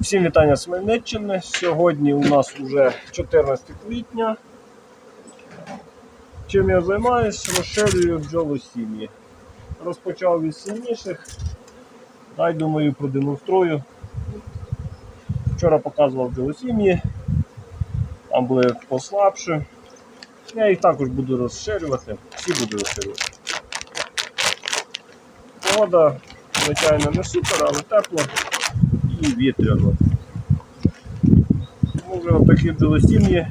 Всім вітання з Хмельниччини. Сьогодні у нас вже 14 квітня. Чим я займаюся? Розширюю бджолосім'ї. Розпочав від сильніших. Дай думаю продемонструю. Вчора показував бджолосім'ї. Там були послабші. Я їх також буду розширювати. Всі буду розширювати. Погода, звичайно, не супер, але тепло і вітряно. Тому вже такі бджолосім'ї,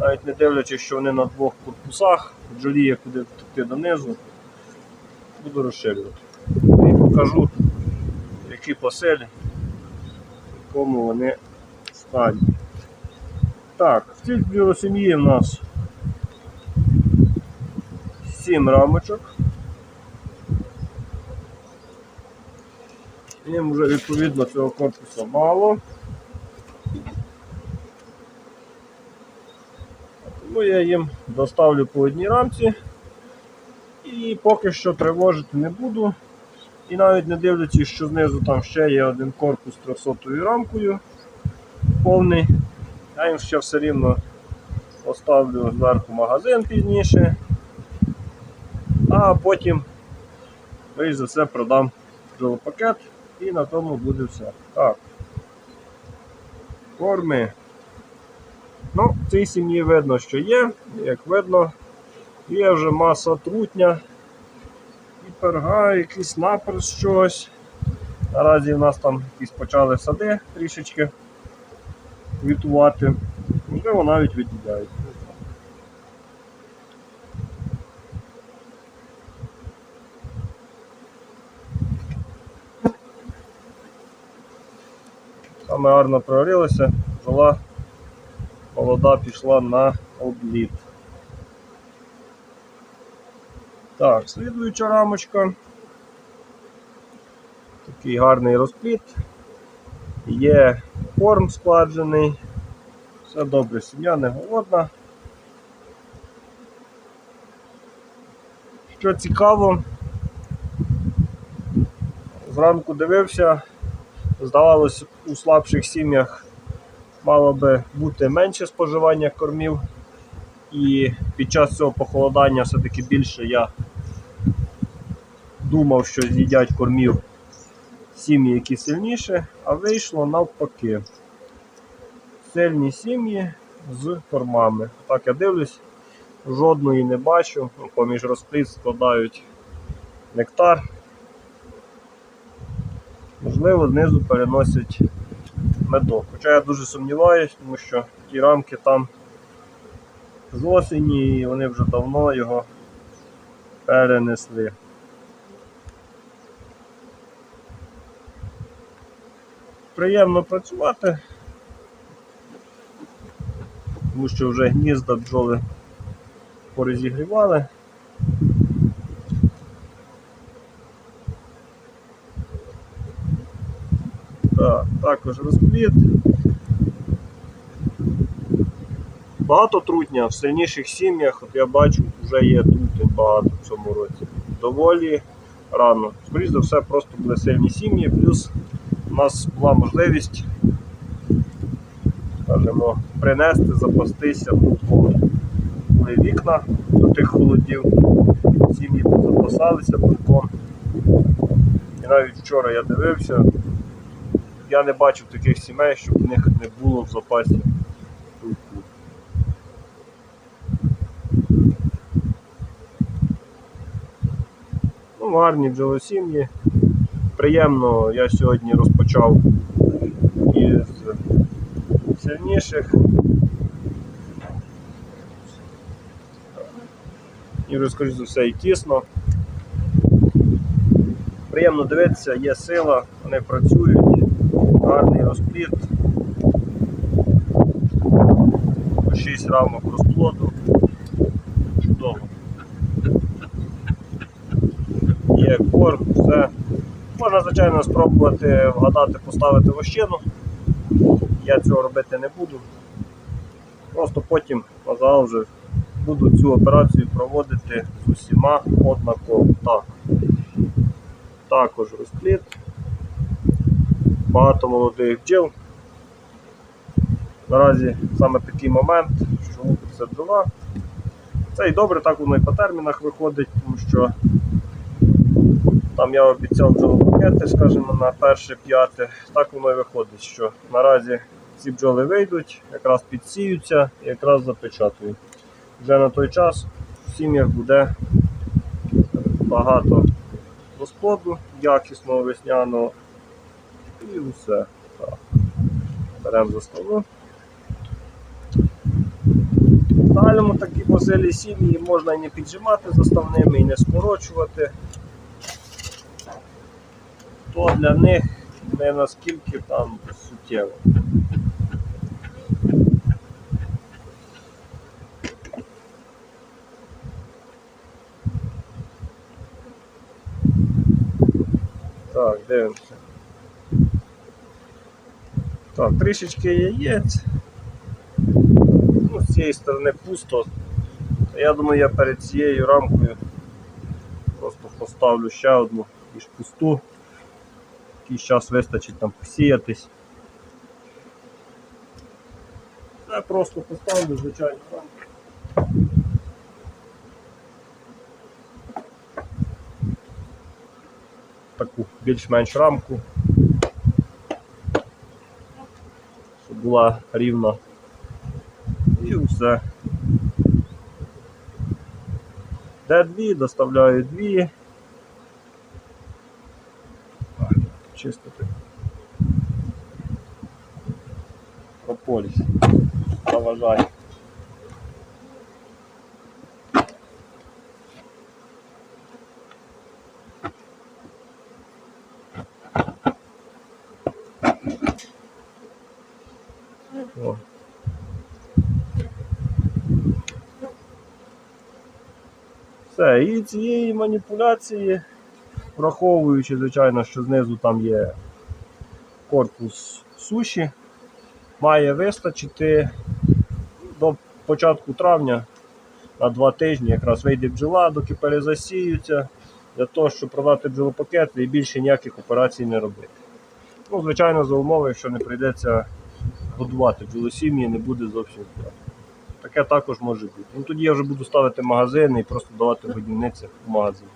навіть не дивлячись, що вони на двох корпусах, бджоліє куди втекти донизу, буду розширювати. І покажу, які поселі, якому вони стані. Так, в цій бджолосім'ї в нас 7 рамочок. Їм вже відповідно цього корпусу мало. Тому я їм доставлю по одній рамці і поки що тривожити не буду. І навіть не дивлячись, що знизу там ще є один корпус 300 рамкою повний, я їм ще все рівно поставлю зверху магазин пізніше, а потім, за все, продам пакет і на тому буде все. Так. Корми. Ну, в цій сім'ї видно, що є, як видно, є вже маса трутня, і перга, якийсь напис щось. Наразі в нас там якісь почали сади трішечки квітувати. Можливо, навіть від'їдають. Саме гарно прогрілося, бджола молода пішла на обліт. Так, слідуюча рамочка. Такий гарний розпліт. Є корм складений. Все добре, сім'я не голодна. Що цікаво, зранку дивився, здавалось, у слабших сім'ях мало би бути менше споживання кормів, і під час цього похолодання все-таки більше я думав, що з'їдять кормів сім'ї, які сильніші, а вийшло навпаки. Сильні сім'ї з кормами. Так я дивлюсь, жодної не бачу, поміж розплід складають нектар. Можливо, знизу переносять медок. Хоча я дуже сумніваюсь, тому що ті рамки там з осені і вони вже давно його перенесли. Приємно працювати, тому що вже гнізда бджоли порозігрівали. Так, також розпліт. Багато трутня в сильніших сім'ях, от я бачу, вже є трутень багато в цьому році. Доволі рано. Скоріше за все, просто були сильні сім'ї, плюс у нас була можливість скажімо, принести, запастися пупком. Були вікна до тих холодів, сім'ї запасалися пупком. І навіть вчора я дивився, я не бачив таких сімей, щоб в них не було в запасі. Ну, гарні бджолосім'ї. Приємно, я сьогодні розпочав із сильніших. І вже, скоріш за все, і тісно. Приємно дивитися, є сила, вони працюють, гарний розпліт. По 6 рамок розплоду. Чудово. Є корм, все. Можна, звичайно, спробувати вгадати, поставити вощину. Я цього робити не буду. Просто потім казав вже буду цю операцію проводити з усіма однаково. Так. Також розпліт. Багато молодих бджіл. Наразі саме такий момент, що лупиться бджола. Це і добре, так воно і по термінах виходить, тому що там я обіцяв бджолопакети, скажімо, на перше п'яте. Так воно і виходить, що наразі ці бджоли вийдуть, якраз підсіються і якраз запечатують. Вже на той час в сім'ях буде багато розплоду якісного весняного і все. Беремо заставну. В загальному такі поселі сім'ї можна і не піджимати заставними, і не скорочувати. То для них не наскільки там суттєво. Так, дивимося. Так, трішечки яєць. Ну, з цієї сторони пусто. Я думаю, я перед цією рамкою просто поставлю ще одну більш пусту. Якийсь час вистачить там посіятись. Я просто поставлю, звичайно, рамку. Таку більш-менш рамку. Щоб була рівна. І все. Де дві, доставляю дві. Чистити. Прополіс. Заважає. Все, і цієї маніпуляції, враховуючи, звичайно, що знизу там є корпус суші, має вистачити до початку травня на два тижні якраз вийде бджола, доки перезасіються, для того, щоб продати бджолопакети і більше ніяких операцій не робити. Ну, звичайно, за умови, якщо не прийдеться годувати бджолосім'ї, не буде зовсім збирати. Таке також може бути. Ну, тоді я вже буду ставити магазини і просто давати годівниці в магазин.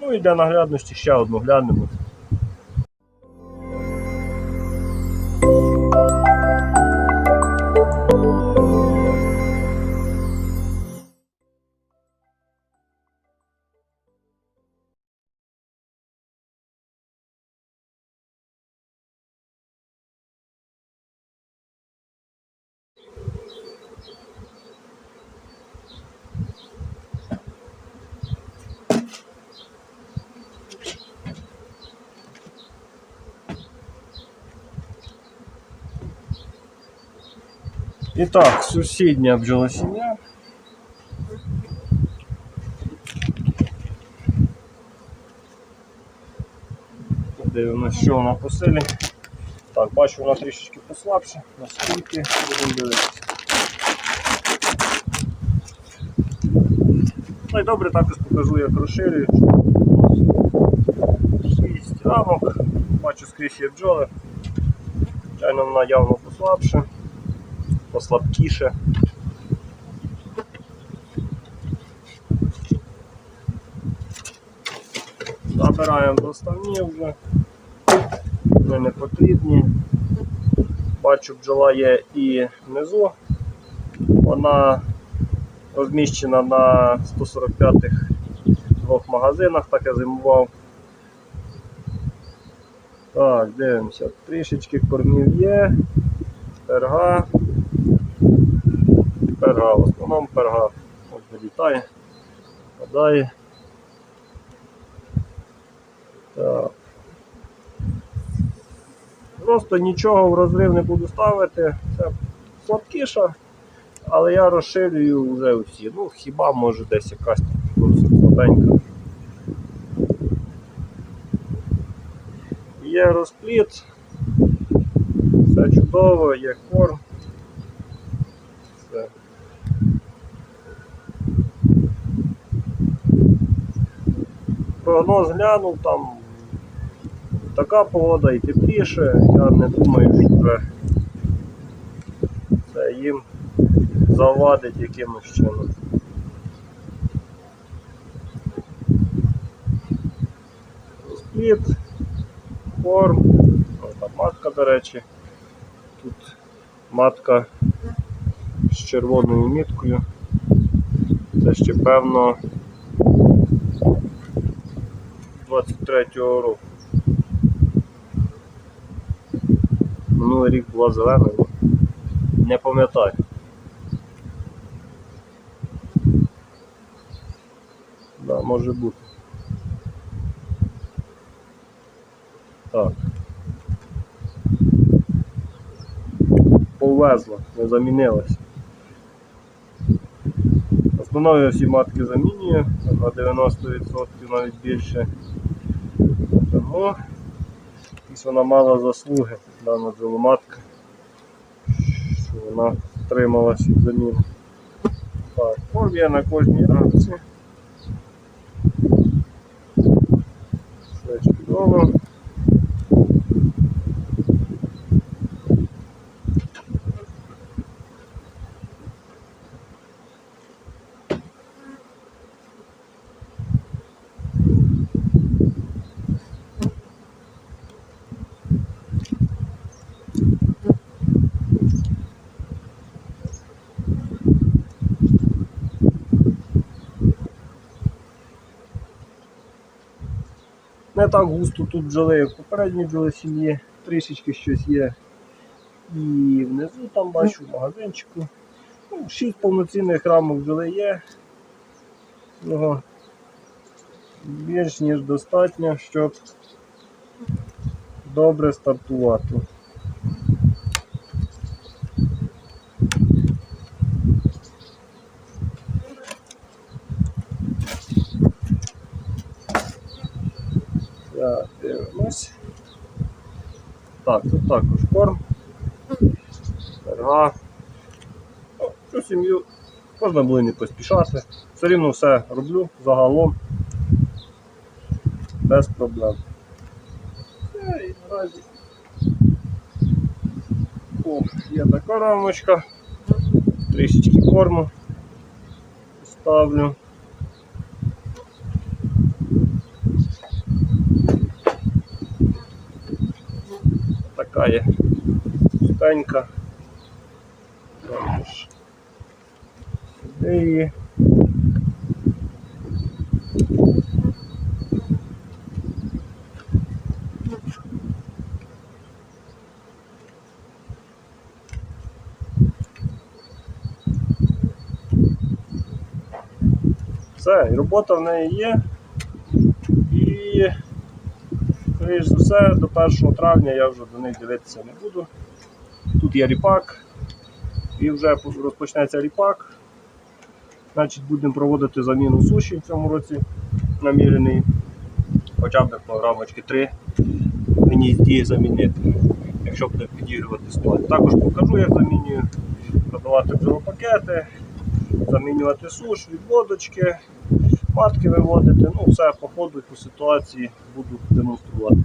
Ну і для наглядності ще одну глянемо. І так, сусідня бджолосім'я. Дивимося, що вона по силі. Так, бачу, вона трішечки послабша, наскільки будемо дивитися. Ну і добре, також покажу, як розширюю. Шість рамок, бачу скрізь є бджоли. Звичайно, вона явно послабша послабкіше. Забираємо доставні вже, вони не потрібні. Бачу, бджола є і внизу. Вона розміщена на 145-х двох магазинах, так я зимував. Так, дивимося, трішечки кормів є, перга перга, в основному перга Ось вилітає, падає. Так. Просто нічого в розрив не буду ставити, це слабкіша, але я розширюю вже усі. Ну, хіба може десь якась слабенька. Є розпліт, все чудово, є корм. Прогноз глянув там така погода і тепліше, я не думаю, що це їм завадить якимось чином. Спліт, корм, О, там матка, до речі. Тут матка з червоною міткою. Це ще певно 23-го року. Минулий рік була зелена, не пам'ятаю. Да, може бути. Так. Повезла, не замінилась. Основною всі матки замінюю на 90% навіть більше. Тому якісь вона мала заслуги, дана джоломатка, що вона трималась від ним. Так, корм на кожній акції. Все чудово. Не так густо тут бджоли, як попередні бджоли сім'ї, трішечки щось є. І внизу там бачу в магазинчику. Ну, шість повноцінних рамок бджоли є. Його більш ніж достатньо, щоб добре стартувати. Так, дивимось. Так, тут також корм. Перга. Ну, Цю сім'ю можна було не поспішати. Все рівно все роблю загалом. Без проблем. І наразі. О, є така рамочка. Трішечки корму ставлю. така є пустенька. Також сюди її. Все, і робота в неї є. І Скоріше за все, до 1 травня я вже до них дивитися не буду. Тут є ріпак, і вже розпочнеться ріпак. Значить, будемо проводити заміну суші в цьому році намірений. Хоча б програмочки 3 в гнізді замінити, якщо буде підігрувати склад. Також покажу, як замінюю, продавати пакети, замінювати суш, відводочки, матки виводити. Ну, все по ходу по ситуації буду демонструвати.